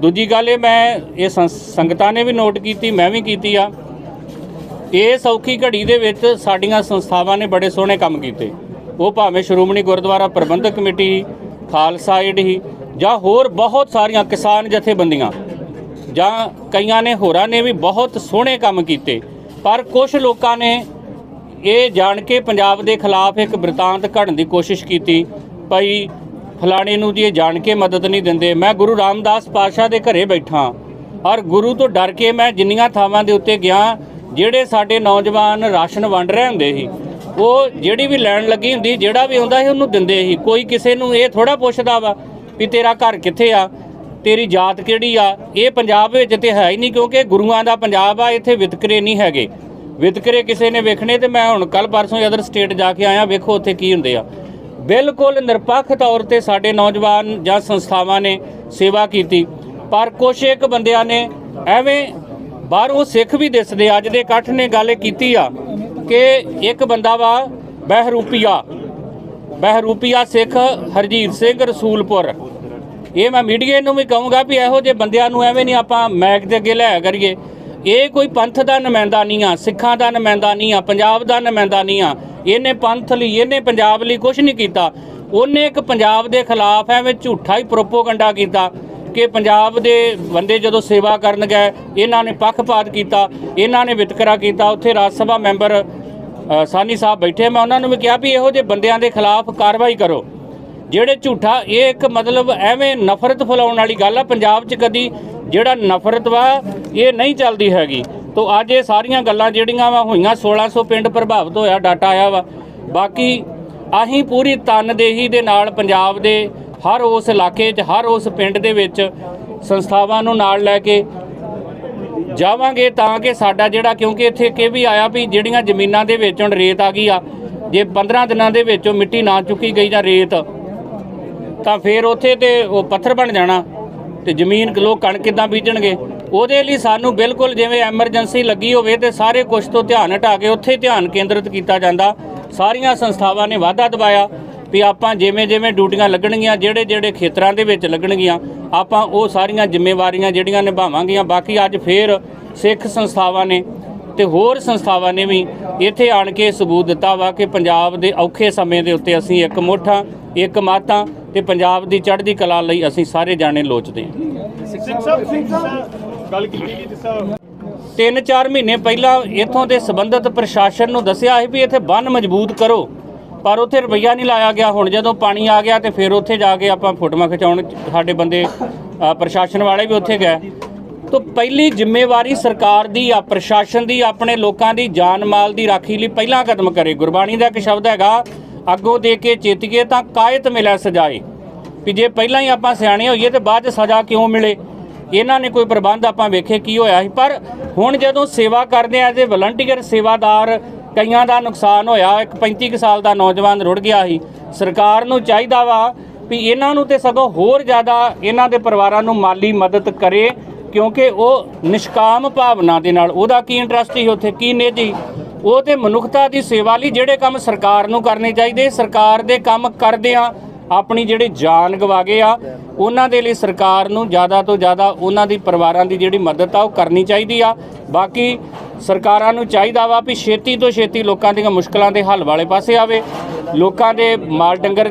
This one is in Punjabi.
ਦੂਜੀ ਗੱਲ ਇਹ ਮੈਂ ਇਹ ਸੰ- ਸੰਗਤਾਂ ਨੇ ਵੀ ਨੋਟ ਕੀਤੀ, ਮੈਂ ਵੀ ਕੀਤੀ ਆ। ਇਹ ਸੌਖੀ ਘੜੀ ਦੇ ਵਿੱਚ ਸਾਡੀਆਂ ਸੰਸਥਾਵਾਂ ਨੇ ਬੜੇ ਸੋਹਣੇ ਕੰਮ ਕੀਤੇ। ਉਹ ਭਾਵੇਂ ਸ਼੍ਰੋਮਣੀ ਗੁਰਦੁਆਰਾ ਪ੍ਰਬੰਧਕ ਕਮੇਟੀ, ਖਾਲਸਾ ਏਡ ਹੀ, ਜਾਂ ਹੋਰ ਬਹੁਤ ਸਾਰੀਆਂ ਕਿਸਾਨ ਜਥੇਬੰਦੀਆਂ, ਜਾਂ ਕਈਆਂ ਨੇ, ਹੋਰਾਂ ਨੇ ਵੀ ਬਹੁਤ ਸੋਹਣੇ ਕੰਮ ਕੀਤੇ। ਪਰ ਕੁਝ ਲੋਕਾਂ ਨੇ ਇਹ ਜਾਣ ਕੇ ਪੰਜਾਬ ਦੇ ਖਿਲਾਫ ਇੱਕ ਬ੍ਰਿਤਾਂਤ ਘੜਨ ਦੀ ਕੋਸ਼ਿਸ਼ ਕੀਤੀ, ਭਈ ਫਲਾਣੇ ਨੂੰ ਜੀ ਇਹ ਜਾਣ ਕੇ ਮਦਦ ਨਹੀਂ ਦਿੰਦੇ। ਮੈਂ ਗੁਰੂ ਰਾਮਦਾਸ ਪਾਤਸ਼ਾਹ ਦੇ ਘਰੇ ਬੈਠਾ। ਔਰ ਗੁਰੂ ਤੋਂ ਡਰ ਕੇ ਮੈਂ ਜਿੰਨੀਆਂ ਥਾਵਾਂ ਦੇ ਉੱਤੇ ਗਿਆ, ਜਿਹੜੇ ਸਾਡੇ ਨੌਜਵਾਨ ਰਾਸ਼ਨ ਵੰਡ ਰਹੇ ਹੁੰਦੇ ਸੀ, ਉਹ ਜਿਹੜੀ ਵੀ ਲੈਣ ਲੱਗੀ ਹੁੰਦੀ, ਜਿਹੜਾ ਵੀ ਹੁੰਦਾ ਸੀ ਉਹਨੂੰ ਦਿੰਦੇ ਸੀ। ਕੋਈ ਕਿਸੇ ਨੂੰ ਇਹ ਥੋੜਾ ਪੁੱਛਦਾ ਵਾ ਵੀ ਤੇਰਾ ਘਰ ਕਿੱਥੇ ਆ, ਤੇਰੀ ਜਾਤ ਕਿਹੜੀ ਆ? ਇਹ ਪੰਜਾਬ ਵਿੱਚ ਤੇ ਹੈ ਹੀ ਨਹੀਂ ਕਿਉਂਕਿ ਗੁਰੂਆਂ ਦਾ ਪੰਜਾਬ ਆ, ਇੱਥੇ ਵਿਤਕਰੇ ਨਹੀਂ ਹੈਗੇ। ਵਿਤਕਰੇ ਕਿਸੇ ਨੇ ਵੇਖਣੇ ਤੇ ਮੈਂ ਹੁਣ ਕੱਲ ਪਰਸੋਂ ਅਦਰ ਸਟੇਟ ਜਾ ਕੇ ਆਇਆ, ਵੇਖੋ ਉੱਥੇ ਕੀ ਹੁੰਦੇ ਆ। ਬਿਲਕੁਲ ਨਿਰਪੱਖ ਤੌਰ ਤੇ ਸਾਡੇ ਨੌਜਵਾਨ ਜਾਂ ਸੰਸਥਾਵਾਂ ਨੇ ਸੇਵਾ ਕੀਤੀ। ਪਰ ਕੁਛ ਇੱਕ ਬੰਦਿਆਂ ਨੇ ਐਵੇਂ ਬਾਹਰੋਂ ਸਿੱਖ ਵੀ ਦਿਸਦੇ ਅੱਜ ਦੇ ਇਕੱਠ ਨੇ ਗੱਲ ਇਹ ਕੀਤੀ ਆ ਕਿ ਇੱਕ ਬੰਦਾ ਵਾ ਬਹਿਰੂਪੀਆ। ਬਹਿਰੂਪੀਆ ਸਿੱਖ ਹਰਜੀਤ ਸਿੰਘ ਰਸੂਲਪੁਰ। ਇਹ ਮੈਂ ਮੀਡੀਆ ਨੂੰ ਵੀ ਕਹੂੰਗਾ ਵੀ ਇਹੋ ਜਿਹੇ ਬੰਦਿਆਂ ਨੂੰ ਐਵੇਂ ਨਹੀਂ ਆਪਾਂ ਮੈਕ ਦੇ ਅੱਗੇ ਲਿਆਇਆ ਕਰੀਏ। ਇਹ ਕੋਈ ਪੰਥ ਦਾ ਨੁਮਾਇੰਦਾ ਨਹੀਂ ਆ, ਸਿੱਖਾਂ ਦਾ ਨੁਮਾਇੰਦਾ ਨਹੀਂ ਆ, ਪੰਜਾਬ ਦਾ ਨੁਮਾਇੰਦਾ ਨਹੀਂ ਆ। ਇਹਨੇ ਪੰਥ ਲਈ, ਇਹਨੇ ਪੰਜਾਬ ਲਈ ਕੁਝ ਨਹੀਂ ਕੀਤਾ। ਉਹਨੇ ਇੱਕ ਪੰਜਾਬ ਦੇ ਖਿਲਾਫ ਐਵੇਂ ਝੂਠਾ ਹੀ ਪ੍ਰੋਪੋਗੰਡਾ ਕੀਤਾ ਕਿ ਪੰਜਾਬ ਦੇ ਬੰਦੇ ਜਦੋਂ ਸੇਵਾ ਕਰਨ ਗਏ, ਇਹਨਾਂ ਨੇ ਪੱਖਪਾਤ ਕੀਤਾ, ਇਹਨਾਂ ਨੇ ਵਿਤਕਰਾ ਕੀਤਾ। ਉੱਥੇ ਰਾਜ ਸਭਾ ਮੈਂਬਰ ਸਾਨੀ ਸਾਹਿਬ ਬੈਠੇ ਮੈਂ ਉਹਨਾਂ ਨੂੰ ਵੀ ਕਿਹਾ ਵੀ ਇਹੋ ਜਿਹੇ ਬੰਦਿਆਂ ਦੇ ਖਿਲਾਫ ਕਾਰਵਾਈ ਕਰੋ। ਜਿਹੜੇ ਝੂਠਾ, ਇਹ ਇੱਕ ਮਤਲਬ ਐਵੇਂ ਨਫ਼ਰਤ ਫੈਲਾਉਣ ਵਾਲੀ ਗੱਲ ਆ ਪੰਜਾਬ 'ਚ ਕਦੀ। ਜਿਹੜਾ ਨਫ਼ਰਤ ਵਾ, ਇਹ ਨਹੀਂ ਚੱਲਦੀ ਹੈਗੀ। ਤੋਂ ਅੱਜ ਇਹ ਸਾਰੀਆਂ ਗੱਲਾਂ ਜਿਹੜੀਆਂ ਵਾ ਹੋਈਆਂ 1600 ਪਿੰਡ ਪ੍ਰਭਾਵਿਤ ਹੋਇਆ, ਡਾਟਾ ਆਇਆ ਵਾ। ਬਾਕੀ ਅਸੀਂ ਪੂਰੀ ਤਨਦੇਹੀ ਦੇ ਨਾਲ ਪੰਜਾਬ ਦੇ ਹਰ ਉਸ ਇਲਾਕੇ 'ਚ, ਹਰ ਉਸ ਪਿੰਡ ਦੇ ਵਿੱਚ ਸੰਸਥਾਵਾਂ ਨੂੰ ਨਾਲ ਲੈ ਕੇ ਜਾਵਾਂਗੇ ਤਾਂ ਕਿ ਸਾਡਾ ਜਿਹੜਾ, ਕਿਉਂਕਿ ਇੱਥੇ ਕਿ ਵੀ ਆਇਆ ਵੀ ਜਿਹੜੀਆਂ ਜ਼ਮੀਨਾਂ ਦੇ ਵਿੱਚ ਹੁਣ ਰੇਤ ਆ ਗਈ ਆ, ਜੇ 15 ਦਿਨਾਂ ਦੇ ਵਿੱਚ ਉਹ ਮਿੱਟੀ ਨਾ ਚੁੱਕੀ ਗਈ ਜਾਂ ਰੇਤ, ਤਾਂ ਫਿਰ ਉੱਥੇ ਤੇ ਉਹ ਪੱਥਰ ਬਣ ਜਾਣਾ ਤੇ ਜ਼ਮੀਨ, ਲੋਕ ਕਣਕ ਕਿੱਦਾਂ ਬੀਜਣਗੇ? ਉਹਦੇ ਲਈ ਸਾਨੂੰ ਬਿਲਕੁਲ ਜਿਵੇਂ ਐਮਰਜੈਂਸੀ ਲੱਗੀ ਹੋਵੇ ਤੇ ਸਾਰੇ ਕੁਝ ਤੋਂ ਧਿਆਨ ਹਟਾ ਕੇ ਉੱਥੇ ਧਿਆਨ ਕੇਂਦਰਿਤ ਕੀਤਾ ਜਾਂਦਾ। ਸਾਰੀਆਂ ਸੰਸਥਾਵਾਂ ਨੇ ਵਾਅਦਾ ਦਵਾਇਆ ਵੀ ਆਪਾਂ ਜਿਵੇਂ ਜਿਵੇਂ ਡਿਊਟੀਆਂ ਲੱਗਣਗੀਆਂ, ਜਿਹੜੇ ਜਿਹੜੇ ਖੇਤਰਾਂ ਦੇ ਵਿੱਚ ਲੱਗਣਗੀਆਂ, ਆਪਾਂ ਉਹ ਸਾਰੀਆਂ ਜ਼ਿੰਮੇਵਾਰੀਆਂ ਜਿਹੜੀਆਂ ਨਿਭਾਵਾਂਗੀਆਂ। ਬਾਕੀ ਅੱਜ ਫੇਰ ਸਿੱਖ ਸੰਸਥਾਵਾਂ ਨੇ ਤੇ ਹੋਰ ਸੰਸਥਾਵਾਂ ਨੇ ਵੀ ਇੱਥੇ ਆਣ ਕੇ ਸਬੂਤ ਦਿੱਤਾ ਵਾ ਕਿ ਪੰਜਾਬ ਦੇ ਔਖੇ ਸਮੇਂ ਦੇ ਉੱਤੇ ਅਸੀਂ ਇੱਕ ਮੁੱਠਾਂ ਇੱਕ ਮਾਤਾਂ ਤੇ ਪੰਜਾਬ ਦੀ ਚੜ੍ਹਦੀ ਕਲਾ ਲਈ ਅਸੀਂ ਸਾਰੇ ਜਾਣੇ ਲੋਚਦੇ ਹਾਂ। ਸਿੰਘ ਸਾਹਿਬ ਸਿੰਘ ਸਾਹਿਬ। ਗੱਲ ਕੀਤੀ ਜੀ ਜਿਸ ਤਰ੍ਹਾਂ ਤਿੰਨ ਚਾਰ ਮਹੀਨੇ ਪਹਿਲਾਂ ਇੱਥੋਂ ਦੇ ਸੰਬੰਧਤ ਪ੍ਰਸ਼ਾਸਨ ਨੂੰ ਦੱਸਿਆ ਸੀ ਵੀ ਇੱਥੇ ਬੰਨ ਮਜ਼ਬੂਤ ਕਰੋ, ਪਰ ਉੱਥੇ ਰੁਪਈਆ ਨਹੀਂ ਲਾਇਆ ਗਿਆ। ਹੁਣ ਜਦੋਂ ਪਾਣੀ ਆ ਗਿਆ ਤੇ ਫਿਰ ਉੱਥੇ ਜਾ ਕੇ ਆਪਾਂ ਫੋਟੋਆਂ ਖਿਚਾਉਣ ਸਾਡੇ ਬੰਦੇ ਪ੍ਰਸ਼ਾਸਨ ਵਾਲੇ ਵੀ ਉੱਥੇ ਗਏ। ਤੋਂ ਪਹਿਲੀ ਜ਼ਿੰਮੇਵਾਰੀ ਸਰਕਾਰ ਦੀ ਆ, ਪ੍ਰਸ਼ਾਸਨ ਦੀ, ਆਪਣੇ ਲੋਕਾਂ ਦੀ ਜਾਨ ਮਾਲ ਦੀ ਰਾਖੀ ਲਈ ਪਹਿਲਾਂ ਕਦਮ ਕਰੇ। ਗੁਰਬਾਣੀ ਦਾ ਇੱਕ ਸ਼ਬਦ ਹੈਗਾ, ਅੱਗੋਂ ਦੇ ਕੇ ਚੇਤੀਏ ਤਾਂ ਕਾਇਤ ਮਿਲਿਆ ਸਜਾਏ। ਵੀ ਜੇ ਪਹਿਲਾਂ ਹੀ ਆਪਾਂ ਸਿਆਣੇ ਹੋਈਏ ਤੇ ਬਾਅਦ ਚ ਸਜ਼ਾ ਕਿਉਂ ਮਿਲੇ? ਇਹਨਾਂ ਨੇ ਕੋਈ ਪ੍ਰਬੰਧ ਆਪਾਂ ਵੇਖੇ ਕੀ ਹੋਇਆ ਸੀ। ਪਰ ਹੁਣ ਜਦੋਂ ਸੇਵਾ ਕਰਦੇ ਆ ਜੇ ਵਲੰਟੀਅਰ ਸੇਵਾਦਾਰ ਕਈਆਂ ਦਾ ਨੁਕਸਾਨ ਹੋਇਆ, ਇੱਕ 35 ਕੁ ਸਾਲ ਦਾ ਨੌਜਵਾਨ ਰੁੜ ਗਿਆ ਸੀ। ਸਰਕਾਰ ਨੂੰ ਚਾਹੀਦਾ ਵਾ ਵੀ ਇਹਨਾਂ ਨੂੰ ਤੇ ਸਗੋਂ ਹੋਰ ਜ਼ਿਆਦਾ ਇਹਨਾਂ ਦੇ ਪਰਿਵਾਰਾਂ ਨੂੰ ਮਾਲੀ ਮਦਦ ਕਰੇ, ਕਿਉਂਕਿ ਉਹ ਨਿਸ਼ਕਾਮ ਭਾਵਨਾ ਦੇ ਨਾਲ, ਉਹਦਾ ਕੀ ਇੰਟਰਸਟ ਸੀ, ਉੱਥੇ ਕੀ ਨਿੱਜੀ ਉਹ ਤੇ ਮਨੁੱਖਤਾ ਦੀ ਸੇਵਾ ਲਈ ਜਿਹੜੇ ਕੰਮ ਸਰਕਾਰ ਨੂੰ ਕਰਨੇ ਚਾਹੀਦੇ, ਸਰਕਾਰ ਦੇ ਕੰਮ ਕਰਦਿਆਂ ਆਪਣੀ ਜਿਹੜੀ ਜਾਨ ਗਵਾ ਗਏ ਆ, ਉਹਨਾਂ ਦੇ ਲਈ ਸਰਕਾਰ ਨੂੰ ਜ਼ਿਆਦਾ ਤੋਂ ਜ਼ਿਆਦਾ ਉਹਨਾਂ ਦੀ ਪਰਿਵਾਰਾਂ ਦੀ ਜਿਹੜੀ ਮਦਦ ਆ, ਉਹ ਕਰਨੀ ਚਾਹੀਦੀ ਆ। ਬਾਕੀ ਸਰਕਾਰਾਂ ਨੂੰ ਚਾਹੀਦਾ ਵਾ ਵੀ ਛੇਤੀ ਤੋਂ ਛੇਤੀ ਲੋਕਾਂ ਦੀਆਂ ਮੁਸ਼ਕਲਾਂ ਦੇ ਹੱਲ ਵਾਲੇ ਪਾਸੇ ਆਵੇ। ਲੋਕਾਂ ਦੇ ਮਾਲ ਡੰਗਰ